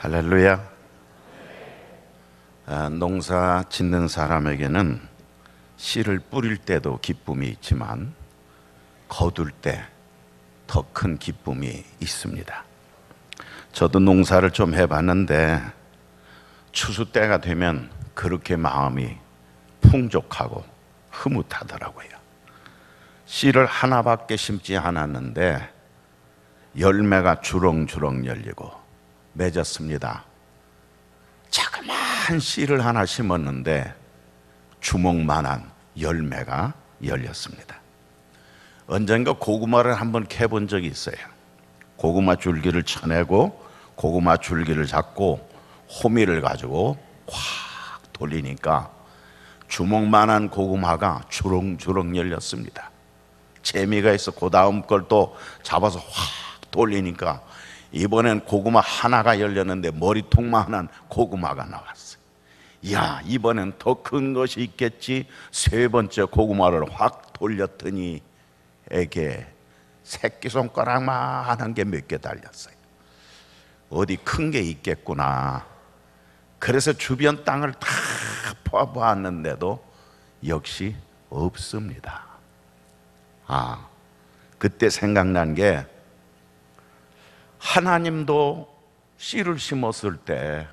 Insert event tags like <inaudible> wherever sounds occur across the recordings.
할렐루야. 아, 농사 짓는 사람에게는 씨를 뿌릴 때도 기쁨이 있지만 거둘 때 더 큰 기쁨이 있습니다. 저도 농사를 좀 해봤는데 추수 때가 되면 그렇게 마음이 풍족하고 흐뭇하더라고요. 씨를 하나밖에 심지 않았는데 열매가 주렁주렁 열리고 맺었습니다. 자그마한 씨를 하나 심었는데 주먹만한 열매가 열렸습니다. 언젠가 고구마를 한번 캐본 적이 있어요. 고구마 줄기를 쳐내고 고구마 줄기를 잡고 호미를 가지고 확 돌리니까 주먹만한 고구마가 주렁주렁 열렸습니다. 재미가 있어 그 다음 걸 또 잡아서 확 돌리니까 이번엔 고구마 하나가 열렸는데 머리통만한 고구마가 나왔어요. 야 이번엔 더 큰 것이 있겠지. 세 번째 고구마를 확 돌렸더니 에게 새끼 손가락만한 게몇 개 달렸어요. 어디 큰 게 있겠구나. 그래서 주변 땅을 다 퍼보았는데도 역시 없습니다. 아, 그때 생각난 게 하나님도 씨를 심었을 때,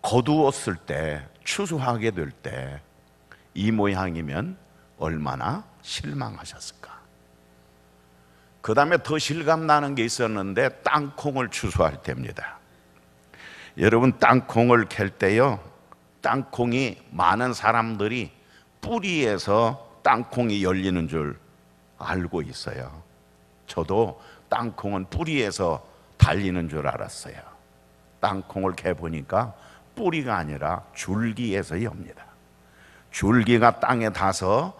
거두었을 때, 추수하게 될 때, 이 모양이면 얼마나 실망하셨을까? 그 다음에 더 실감 나는 게 있었는데, 땅콩을 추수할 때입니다. 여러분, 땅콩을 캘 때요, 땅콩이 많은 사람들이 뿌리에서 땅콩이 열리는 줄 알고 있어요. 저도 땅콩은 뿌리에서 달리는 줄 알았어요. 땅콩을 캐보니까 뿌리가 아니라 줄기에서 엽니다. 줄기가 땅에 닿아서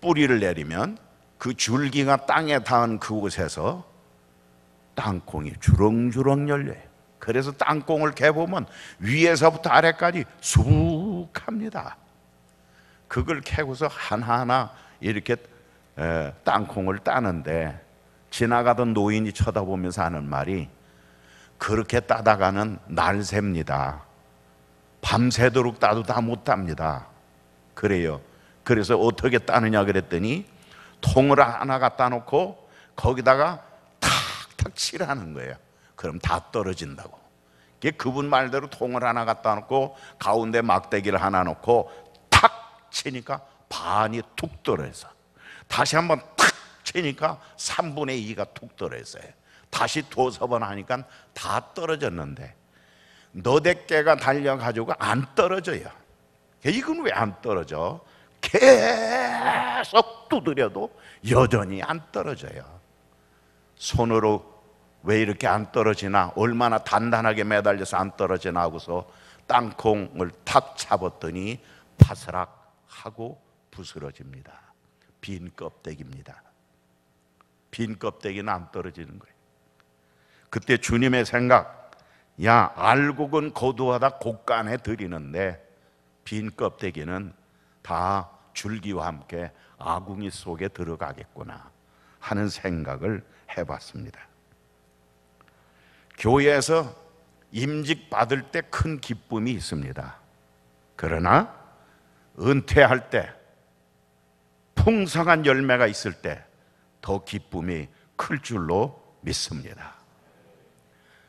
뿌리를 내리면 그 줄기가 땅에 닿은 그곳에서 땅콩이 주렁주렁 열려요. 그래서 땅콩을 캐보면 위에서부터 아래까지 수북합니다. 그걸 캐고서 하나하나 이렇게 땅콩을 따는데 지나가던 노인이 쳐다보면서 하는 말이 그렇게 따다가는 날셉니다. 밤새도록 따도 다 못 땁니다. 그래요. 그래서 어떻게 따느냐 그랬더니 통을 하나 갖다 놓고 거기다가 탁탁 칠하는 거예요. 그럼 다 떨어진다고. 그분 말대로 통을 하나 갖다 놓고 가운데 막대기를 하나 놓고 탁 치니까 반이 툭 떨어져. 다시 한번 탁 치니까 3분의 2가 툭 떨어졌어요. 다시 두서 번 하니까 다 떨어졌는데 너댓 개가 달려가지고 안 떨어져요. 이건 왜 안 떨어져? 계속 두드려도 여전히 안 떨어져요. 손으로 왜 이렇게 안 떨어지나? 얼마나 단단하게 매달려서 안 떨어지나 하고서 땅콩을 탁 잡았더니 파스락 하고 부스러집니다. 빈 껍데기입니다. 빈 껍데기는 안 떨어지는 거예요. 그때 주님의 생각, 야, 알곡은 거두하다 곡간에 들이는데 빈 껍데기는 다 줄기와 함께 아궁이 속에 들어가겠구나 하는 생각을 해봤습니다. 교회에서 임직 받을 때 큰 기쁨이 있습니다. 그러나 은퇴할 때 풍성한 열매가 있을 때 더 기쁨이 클 줄로 믿습니다.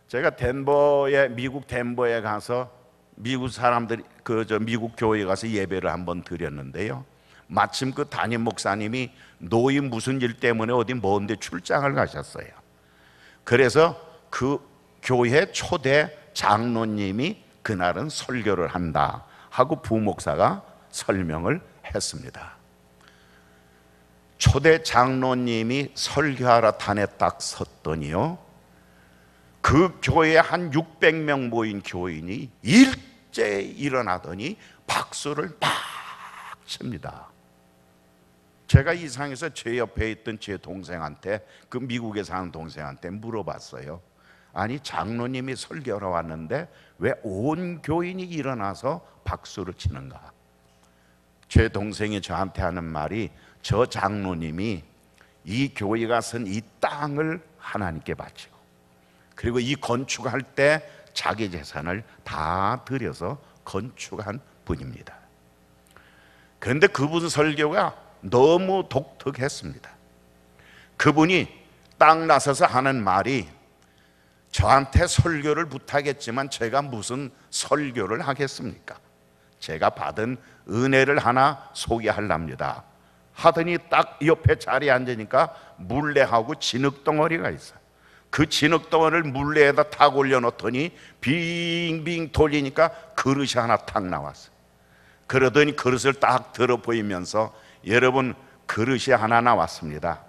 제가 덴버에 미국 덴버에 가서 미국 사람들이 그 저 미국 교회에 가서 예배를 한번 드렸는데요. 마침 그 담임 목사님이 노인 무슨 일 때문에 어디 먼데 출장을 가셨어요. 그래서 그 교회 초대 장로님이 그날은 설교를 한다 하고 부목사가 설명을 했습니다. 초대 장로님이 설교하러 단에 딱 섰더니요. 그 교회에 한 600명 모인 교인이 일제히 일어나더니 박수를 막 칩니다. 제가 이상해서 제 옆에 있던 제 동생한테 그 미국에 사는 동생한테 물어봤어요. 아니 장로님이 설교하러 왔는데 왜 온 교인이 일어나서 박수를 치는가? 제 동생이 저한테 하는 말이 저 장로님이 이 교회가 선 이 땅을 하나님께 바치고 그리고 이 건축할 때 자기 재산을 다 들여서 건축한 분입니다. 그런데 그분 설교가 너무 독특했습니다. 그분이 딱 나서서 하는 말이 저한테 설교를 부탁했지만 제가 무슨 설교를 하겠습니까? 제가 받은 은혜를 하나 소개하랍니다. 하더니 딱 옆에 자리에 앉으니까 물레하고 진흙덩어리가 있어. 그 진흙덩어리를 물레에다 탁 올려놓더니 빙빙 돌리니까 그릇이 하나 탁 나왔어. 그러더니 그릇을 딱 들어 보이면서 여러분 그릇이 하나 나왔습니다.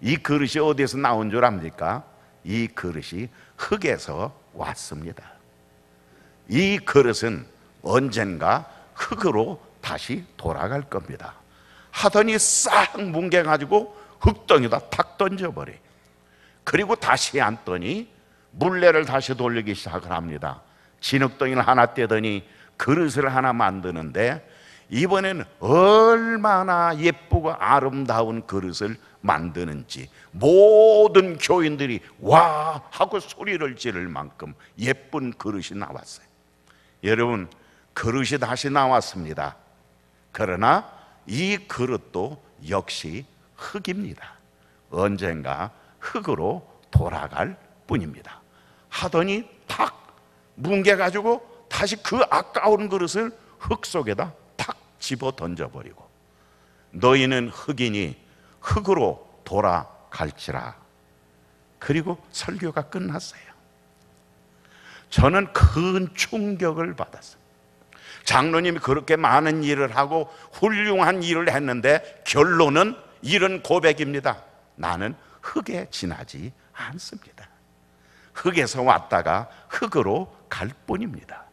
이 그릇이 어디서 나온 줄 압니까? 이 그릇이 흙에서 왔습니다. 이 그릇은 언젠가 흙으로 다시 돌아갈 겁니다. 하더니 싹 뭉개가지고 흙덩이다 탁 던져버려. 그리고 다시 앉더니 물레를 다시 돌리기 시작을 합니다. 진흙덩이를 하나 떼더니 그릇을 하나 만드는데 이번에는 얼마나 예쁘고 아름다운 그릇을 만드는지 모든 교인들이 와 하고 소리를 지를 만큼 예쁜 그릇이 나왔어요. 여러분 그릇이 다시 나왔습니다. 그러나 이 그릇도 역시 흙입니다. 언젠가 흙으로 돌아갈 뿐입니다. 하더니 탁 뭉개 가지고 다시 그 아까운 그릇을 흙 속에다 탁 집어 던져버리고 너희는 흙이니 흙으로 돌아갈지라. 그리고 설교가 끝났어요. 저는 큰 충격을 받았어요. 장로님이 그렇게 많은 일을 하고 훌륭한 일을 했는데 결론은 이런 고백입니다. 나는 흙에 지나지 않습니다. 흙에서 왔다가 흙으로 갈 뿐입니다.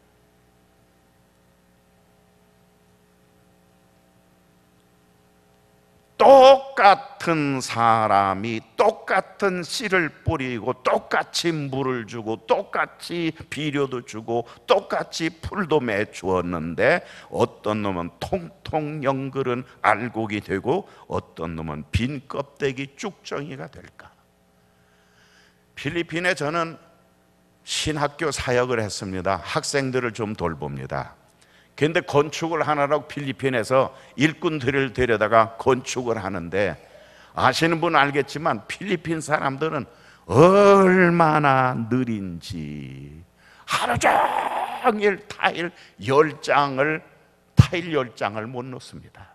똑같은 사람이 똑같은 씨를 뿌리고 똑같이 물을 주고 똑같이 비료도 주고 똑같이 풀도 매 주었는데 어떤 놈은 통통 연글은 알곡이 되고 어떤 놈은 빈 껍데기 쭉정이가 될까? 필리핀에 저는 신학교 사역을 했습니다. 학생들을 좀 돌봅니다. 그런데 건축을 하느라고 필리핀에서 일꾼들을 데려다가 건축을 하는데 아시는 분 알겠지만 필리핀 사람들은 얼마나 느린지 하루 종일 타일 열 장을 타일 열 장을 못 놓습니다.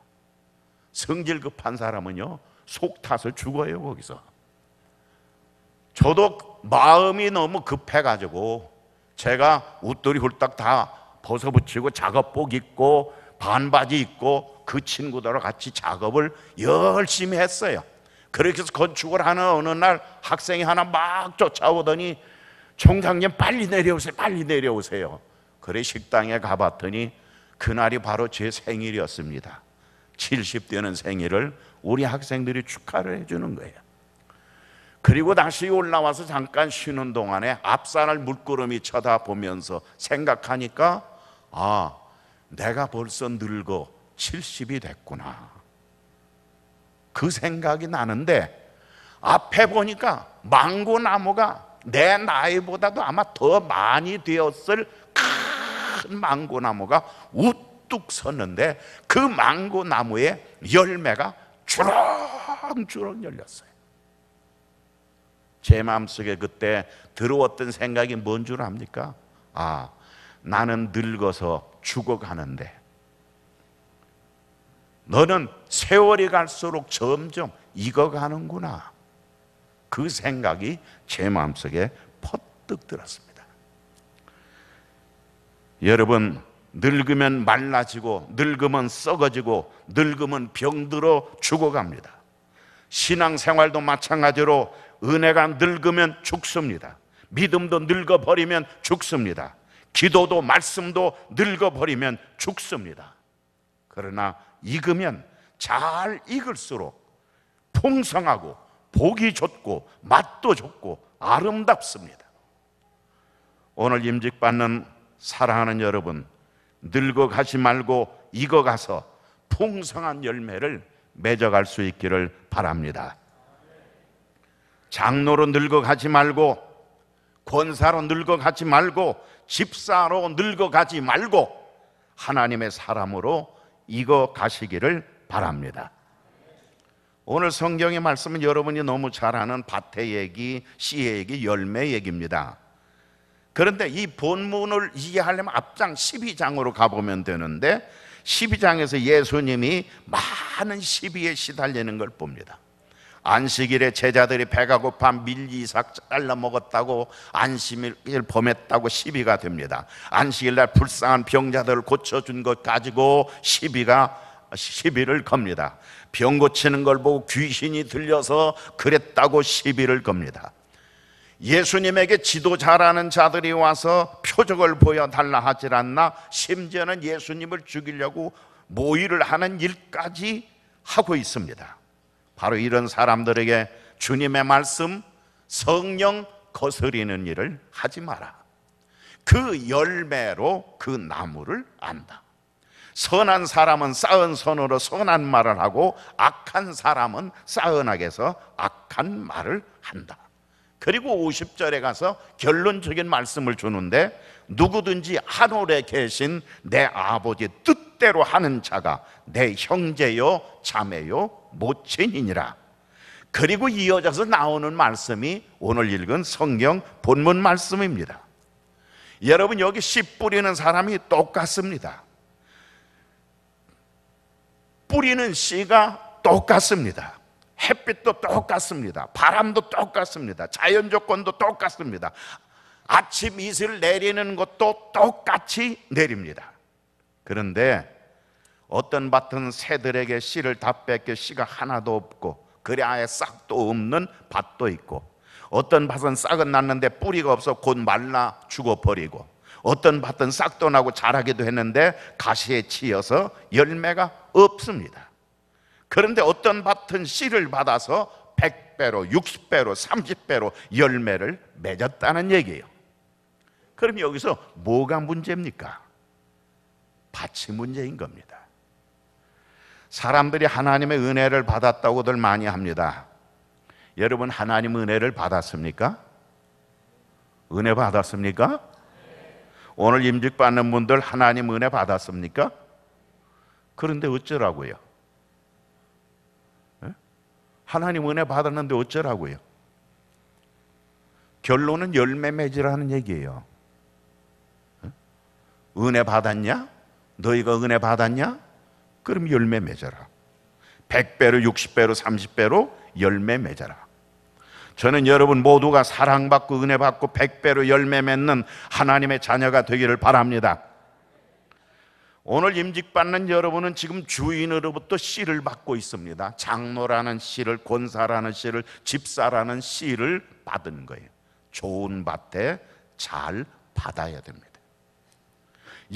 성질 급한 사람은요 속 타서 죽어요 거기서. 저도 마음이 너무 급해가지고 제가 웃돌이 훌딱 다 벗어붙이고 작업복 입고 반바지 입고 그 친구들과 같이 작업을 열심히 했어요. 그렇게 해서 건축을 하는 어느 날 학생이 하나 막 쫓아오더니 총장님 빨리 내려오세요. 빨리 내려오세요. 그래 식당에 가봤더니 그날이 바로 제 생일이었습니다. 70되는 생일을 우리 학생들이 축하를 해주는 거예요. 그리고 다시 올라와서 잠깐 쉬는 동안에 앞산을 물구름이 쳐다보면서 생각하니까 아, 내가 벌써 늙어 70이 됐구나. 그 생각이 나는데 앞에 보니까 망고 나무가 내 나이보다도 아마 더 많이 되었을 큰 망고 나무가 우뚝 섰는데 그 망고 나무에 열매가 주렁주렁 열렸어요. 제 마음속에 그때 들어왔던 생각이 뭔 줄 압니까? 아, 나는 늙어서 죽어가는데 너는 세월이 갈수록 점점 익어가는구나. 그 생각이 제 마음속에 퍼뜩 들었습니다. 여러분, 늙으면 말라지고, 늙으면 썩어지고, 늙으면 병들어 죽어갑니다. 신앙생활도 마찬가지로 은혜가 늙으면 죽습니다. 믿음도 늙어버리면 죽습니다. 기도도 말씀도 늙어버리면 죽습니다. 그러나 익으면 잘 익을수록 풍성하고 보기 좋고 맛도 좋고 아름답습니다. 오늘 임직받는 사랑하는 여러분, 늙어가지 말고 익어가서 풍성한 열매를 맺어갈 수 있기를 바랍니다. 장로로 늙어가지 말고 권사로 늙어가지 말고 집사로 늙어가지 말고 하나님의 사람으로 익어 가시기를 바랍니다. 오늘 성경의 말씀은 여러분이 너무 잘 아는 밭의 얘기, 씨의 얘기, 열매 얘기입니다. 그런데 이 본문을 이해하려면 앞장 12장으로 가보면 되는데 12장에서 예수님이 많은 시비에 시달리는 걸 봅니다. 안식일에 제자들이 배가 고파 밀리 이삭 잘라 먹었다고 안식일 범했다고 시비가 됩니다. 안식일 날 불쌍한 병자들을 고쳐준 것 가지고 시비가 시비를 겁니다. 병 고치는 걸 보고 귀신이 들려서 그랬다고 시비를 겁니다. 예수님에게 지도 잘하는 자들이 와서 표적을 보여달라 하질 않나 심지어는 예수님을 죽이려고 모의를 하는 일까지 하고 있습니다. 바로 이런 사람들에게 주님의 말씀 성령 거스리는 일을 하지 마라. 그 열매로 그 나무를 안다. 선한 사람은 쌓은 손으로 선한 말을 하고 악한 사람은 쌓은 악에서 악한 말을 한다. 그리고 50절에 가서 결론적인 말씀을 주는데 누구든지 하늘에 계신 내 아버지 뜻대로 하는 자가 내 형제요 자매요 모친이니라. 그리고 이어져서 나오는 말씀이 오늘 읽은 성경 본문 말씀입니다. 여러분 여기 씨 뿌리는 사람이 똑같습니다. 뿌리는 씨가 똑같습니다. 햇빛도 똑같습니다. 바람도 똑같습니다. 자연 조건도 똑같습니다. 아침 이슬 내리는 것도 똑같이 내립니다. 그런데 어떤 밭은 새들에게 씨를 다 뺏겨 씨가 하나도 없고 그래 아예 싹도 없는 밭도 있고 어떤 밭은 싹은 났는데 뿌리가 없어 곧 말라 죽어버리고 어떤 밭은 싹도 나고 자라기도 했는데 가시에 치여서 열매가 없습니다. 그런데 어떤 밭은 씨를 받아서 100배로, 60배로, 30배로 열매를 맺었다는 얘기예요. 그럼 여기서 뭐가 문제입니까? 밭이 문제인 겁니다. 사람들이 하나님의 은혜를 받았다고들 많이 합니다. 여러분 하나님 은혜를 받았습니까? 은혜 받았습니까? 오늘 임직 받는 분들 하나님 은혜 받았습니까? 그런데 어쩌라고요? 하나님 은혜 받았는데 어쩌라고요? 결론은 열매 맺으라는 얘기예요. 은혜 받았냐? 너희가 은혜 받았냐? 그럼 열매 맺어라. 100배로, 60배로, 30배로 열매 맺어라. 저는 여러분 모두가 사랑받고 은혜 받고 100배로 열매 맺는 하나님의 자녀가 되기를 바랍니다. 오늘 임직받는 여러분은 지금 주인으로부터 씨를 받고 있습니다. 장로라는 씨를, 권사라는 씨를, 집사라는 씨를 받은 거예요. 좋은 밭에 잘 받아야 됩니다.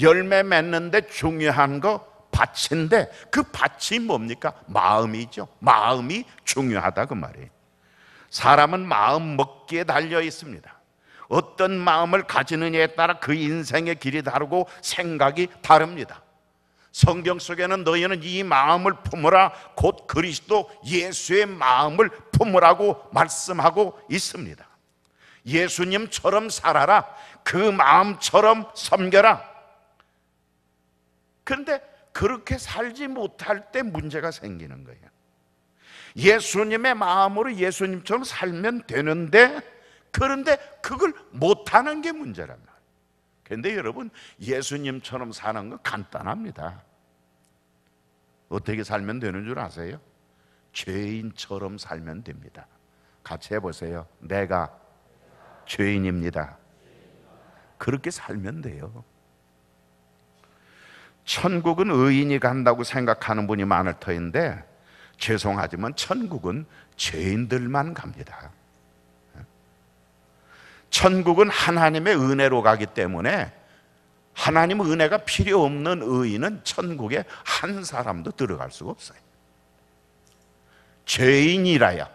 열매 맺는데 중요한 거 밭인데 그 밭이 뭡니까? 마음이죠. 마음이 중요하다 그 말이에요. 사람은 마음 먹기에 달려 있습니다. 어떤 마음을 가지느냐에 따라 그 인생의 길이 다르고 생각이 다릅니다. 성경 속에는 너희는 이 마음을 품으라 곧 그리스도 예수의 마음을 품으라고 말씀하고 있습니다. 예수님처럼 살아라. 그 마음처럼 섬겨라. 그런데 그렇게 살지 못할 때 문제가 생기는 거예요. 예수님의 마음으로 예수님처럼 살면 되는데 그런데 그걸 못하는 게 문제란 말이에요. 그런데 여러분 예수님처럼 사는 건 간단합니다. 어떻게 살면 되는 줄 아세요? 죄인처럼 살면 됩니다. 같이 해보세요. 내가 죄인입니다. 그렇게 살면 돼요. 천국은 의인이 간다고 생각하는 분이 많을 터인데 죄송하지만 천국은 죄인들만 갑니다. 천국은 하나님의 은혜로 가기 때문에 하나님 은혜가 필요 없는 의인은 천국에 한 사람도 들어갈 수가 없어요. 죄인이라야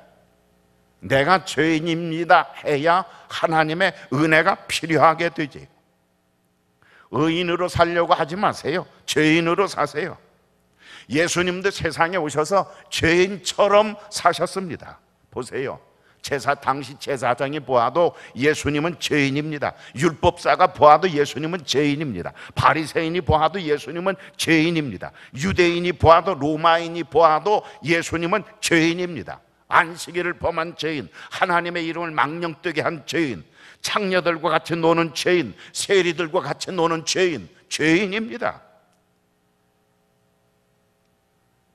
내가 죄인입니다 해야 하나님의 은혜가 필요하게 되지. 의인으로 살려고 하지 마세요. 죄인으로 사세요. 예수님도 세상에 오셔서 죄인처럼 사셨습니다. 보세요. 제사 당시 제사장이 보아도 예수님은 죄인입니다. 율법사가 보아도 예수님은 죄인입니다. 바리새인이 보아도 예수님은 죄인입니다. 유대인이 보아도 로마인이 보아도 예수님은 죄인입니다. 안식일을 범한 죄인, 하나님의 이름을 망령되게 한 죄인, 창녀들과 같이 노는 죄인, 세리들과 같이 노는 죄인, 죄인입니다.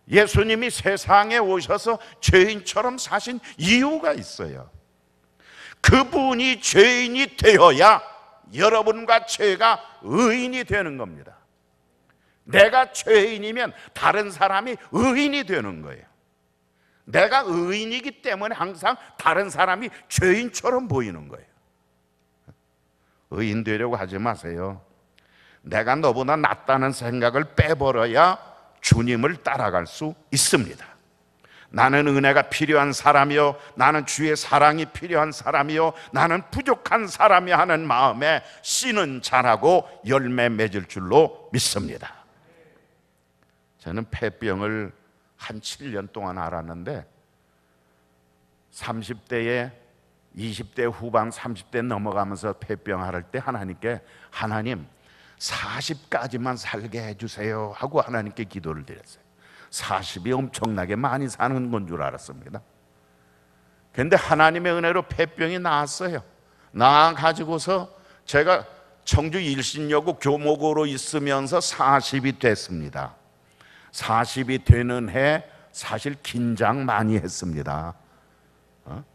예수님이 세상에 오셔서 죄인처럼 사신 이유가 있어요. 그분이 죄인이 되어야 여러분과 죄가 의인이 되는 겁니다. 내가 죄인이면 다른 사람이 의인이 되는 거예요. 내가 의인이기 때문에 항상 다른 사람이 죄인처럼 보이는 거예요. 의인 되려고 하지 마세요. 내가 너보다 낫다는 생각을 빼버려야 주님을 따라갈 수 있습니다. 나는 은혜가 필요한 사람이요. 나는 주의 사랑이 필요한 사람이요. 나는 부족한 사람이 하는 마음에 씨는 자라고 열매 맺을 줄로 믿습니다. 저는 폐병을 한 7년 동안 알았는데 30대에 20대 후반 30대 넘어가면서 폐병 할때 하나님께 하나님 40까지만 살게 해주세요. 하고 하나님께 기도를 드렸어요. 40이 엄청나게 많이 사는 건 줄 알았습니다. 근데 하나님의 은혜로 폐병이 나았어요. 나아가지고서 제가 청주 일신여고 교목으로 있으면서 40이 됐습니다. 40이 되는 해 사실 긴장 많이 했습니다. 어?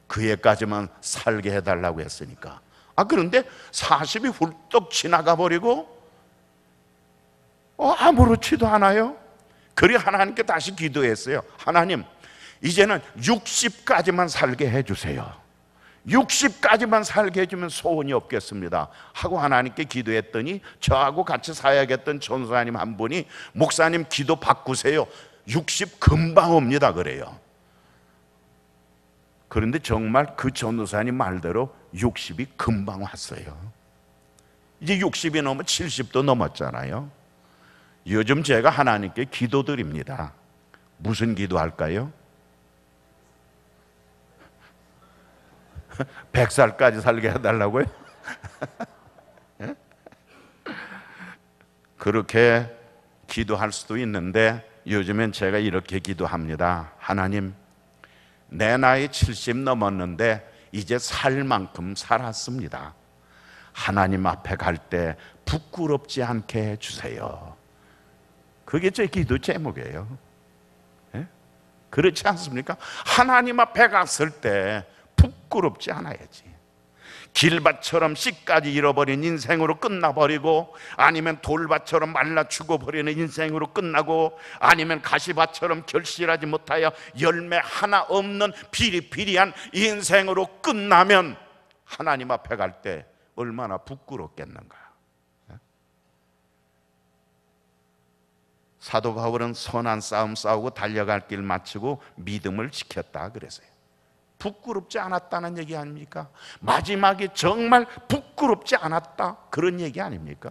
그 해까지만 살게 해달라고 했으니까 아 그런데 40이 훌떡 지나가 버리고 어, 아무렇지도 않아요. 그리 하나님께 다시 기도했어요. 하나님, 이제는 60까지만 살게 해주세요. 60까지만 살게 해주면 소원이 없겠습니다. 하고 하나님께 기도했더니 저하고 같이 사역했던 전사님 한 분이 목사님 기도 바꾸세요. 60 금방 옵니다. 그래요. 그런데 정말 그 전도사님 말대로 60이 금방 왔어요. 이제 60이 넘으면 70도 넘었잖아요. 요즘 제가 하나님께 기도드립니다. 무슨 기도할까요? 100살까지 <laughs> 살게 해달라고요? <laughs> 예? 그렇게 기도할 수도 있는데 요즘엔 제가 이렇게 기도합니다. 하나님, 내 나이 70 넘었는데 이제 살 만큼 살았습니다. 하나님 앞에 갈 때 부끄럽지 않게 해주세요. 그게 제 기도 제목이에요. 예? 그렇지 않습니까? 하나님 앞에 갔을 때 부끄럽지 않아야지. 길밭처럼 씨까지 잃어버린 인생으로 끝나버리고 아니면 돌밭처럼 말라 죽어버리는 인생으로 끝나고 아니면 가시밭처럼 결실하지 못하여 열매 하나 없는 비리비리한 인생으로 끝나면 하나님 앞에 갈 때 얼마나 부끄럽겠는가. 사도 바울은 선한 싸움 싸우고 달려갈 길 마치고 믿음을 지켰다 그랬어요. 부끄럽지 않았다는 얘기 아닙니까? 마지막에 정말 부끄럽지 않았다 그런 얘기 아닙니까?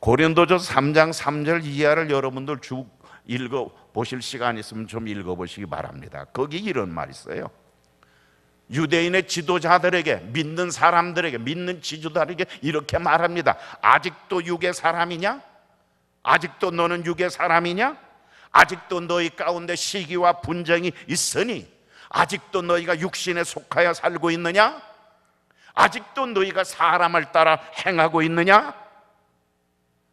고린도전서 3장 3절 이하를 여러분들 쭉 읽어 보실 시간 있으면 좀 읽어 보시기 바랍니다. 거기 이런 말 있어요. 유대인의 지도자들에게 믿는 사람들에게 믿는 지도자들에게 이렇게 말합니다. 아직도 육의 사람이냐? 아직도 너는 육의 사람이냐? 아직도 너희 가운데 시기와 분쟁이 있으니 아직도 너희가 육신에 속하여 살고 있느냐? 아직도 너희가 사람을 따라 행하고 있느냐?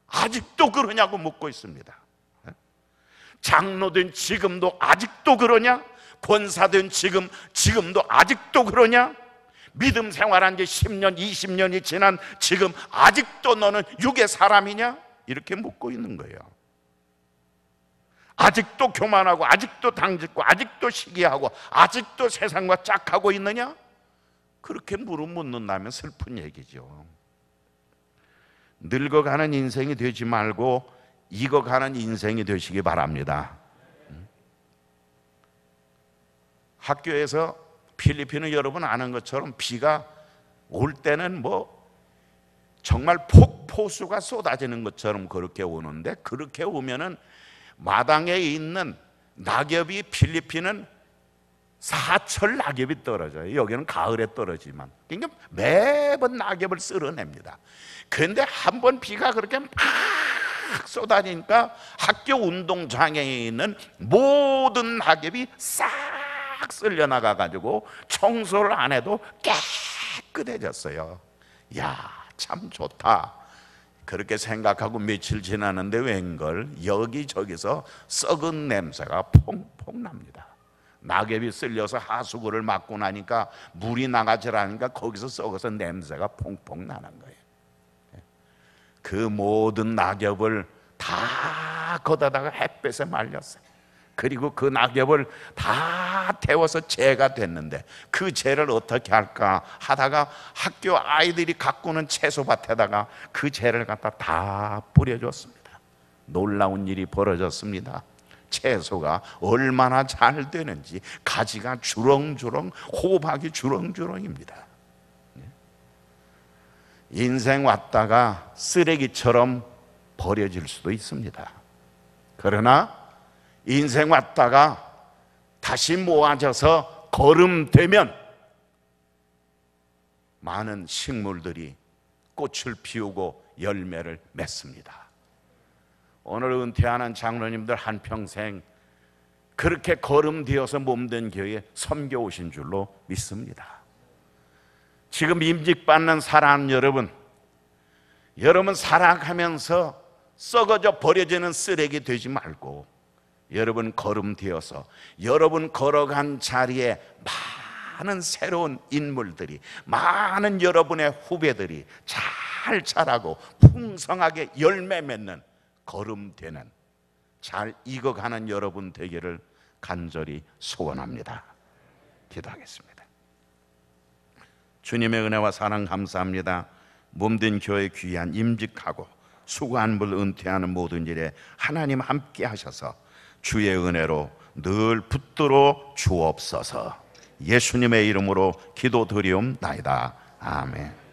아직도 그러냐고 묻고 있습니다. 장로된 지금도 아직도 그러냐? 권사된 지금, 지금도 아직도 그러냐? 믿음 생활한 지 10년, 20년이 지난 지금 아직도 너는 육의 사람이냐? 이렇게 묻고 있는 거예요. 아직도 교만하고 아직도 당짓고 아직도 시기하고 아직도 세상과 짝하고 있느냐? 그렇게 물음 묻는다면 슬픈 얘기죠. 늙어가는 인생이 되지 말고 익어가는 인생이 되시기 바랍니다. 학교에서 필리핀은 여러분 아는 것처럼 비가 올 때는 뭐 정말 폭포수가 쏟아지는 것처럼 그렇게 오는데 그렇게 오면은 마당에 있는 낙엽이 필리핀은 사철 낙엽이 떨어져요. 여기는 가을에 떨어지만. 그러니까 매번 낙엽을 쓸어냅니다. 그런데 한 번 비가 그렇게 막 쏟아지니까 학교 운동장에 있는 모든 낙엽이 싹 쓸려 나가 가지고 청소를 안 해도 깨끗해졌어요. 야, 참 좋다. 그렇게 생각하고 며칠 지나는데 웬걸 여기저기서 썩은 냄새가 퐁퐁 납니다. 낙엽이 쓸려서 하수구를 막고 나니까 물이 나가지라니까 거기서 썩어서 냄새가 퐁퐁 나는 거예요. 그 모든 낙엽을 다 걷어다가 햇볕에 말렸어요. 그리고 그 낙엽을 다 태워서 재가 됐는데 그 재를 어떻게 할까 하다가 학교 아이들이 가꾸는 채소밭에다가 그 재를 갖다 다 뿌려줬습니다. 놀라운 일이 벌어졌습니다. 채소가 얼마나 잘 되는지 가지가 주렁주렁 호박이 주렁주렁입니다. 인생 왔다가 쓰레기처럼 버려질 수도 있습니다. 그러나 인생 왔다가 다시 모아져서 거름되면 많은 식물들이 꽃을 피우고 열매를 맺습니다. 오늘 은퇴하는 장로님들 한평생 그렇게 거름되어서 몸된 교회 섬겨 오신 줄로 믿습니다. 지금 임직받는 사람 여러분, 여러분 살아가면서 썩어져 버려지는 쓰레기 되지 말고 여러분 거름되어서 여러분 걸어간 자리에 많은 새로운 인물들이 많은 여러분의 후배들이 잘 자라고 풍성하게 열매 맺는 거름되는 잘 익어가는 여러분 되기를 간절히 소원합니다. 기도하겠습니다. 주님의 은혜와 사랑 감사합니다. 몸된 교회 귀한 임직하고 수고한 분 은퇴하는 모든 일에 하나님 함께 하셔서 주의 은혜로 늘 붙들어 주옵소서. 예수님의 이름으로 기도드리옵나이다. 아멘.